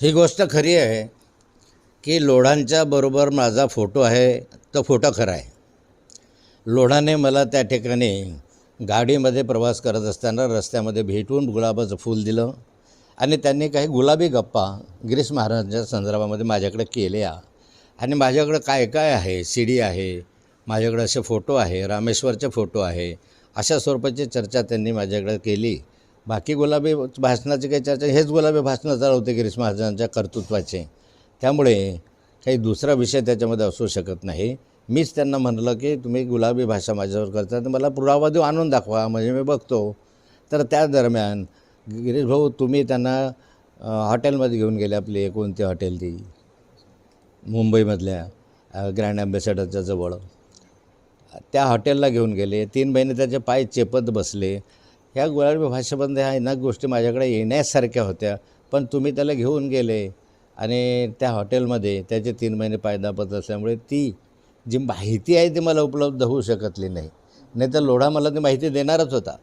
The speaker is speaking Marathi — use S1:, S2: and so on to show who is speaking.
S1: ही गोष्ट खरी आहे की लोढांच्या बरोबर माझा फोटो आहे तो फोटो खरा आहे. लोढाने मला त्या ठिकाणी गाडीमध्ये प्रवास करत असताना रस्त्यामध्ये भेटून गुलाबाचं फूल दिलं आणि त्यांनी काही गुलाबी गप्पा गिरीश महाराजांच्या संदर्भामध्ये माझ्याकडे केल्या. आणि माझ्याकडं काय काय आहे? सी डी आहे माझ्याकडे असे फोटो आहे रामेश्वरचे फोटो आहे अशा स्वरूपाची चर्चा त्यांनी माझ्याकडे केली. बाकी गुलाबी भाषणाची काही चर्चा हेच गुलाबी भाषणं चालवते गिरीश महाजनांच्या कर्तृत्वाचे. त्यामुळे काही दुसरा विषय त्याच्यामध्ये असू शकत नाही. मीच त्यांना म्हणलं की तुम्ही गुलाबी भाषा माझ्यावर करता तर मला पुरावा देऊ आणून दाखवा म्हणजे मी बघतो. तर त्या दरम्यान गिरीश भाऊ तुम्ही त्यांना हॉटेलमध्ये घेऊन गेले आपली कोणती हॉटेल ती? मुंबईमधल्या ग्रँड ॲम्बेसेडरच्या जवळ. त्या हॉटेलला घेऊन गेले. तीन महिने त्याचे पाय चेपत बसले. ह्या गुलाबी भाषेमध्ये ह्या अनेक गोष्टी माझ्याकडे येण्यासारख्या होत्या. पण तुम्ही त्याला घेऊन गेले आणि त्या हॉटेलमध्ये त्याचे तीन महिने पायदापत असल्यामुळे ती जी माहिती आहे ती मला उपलब्ध होऊ शकतली नाही. नाही तर लोढा मला ती माहिती देणारच होता.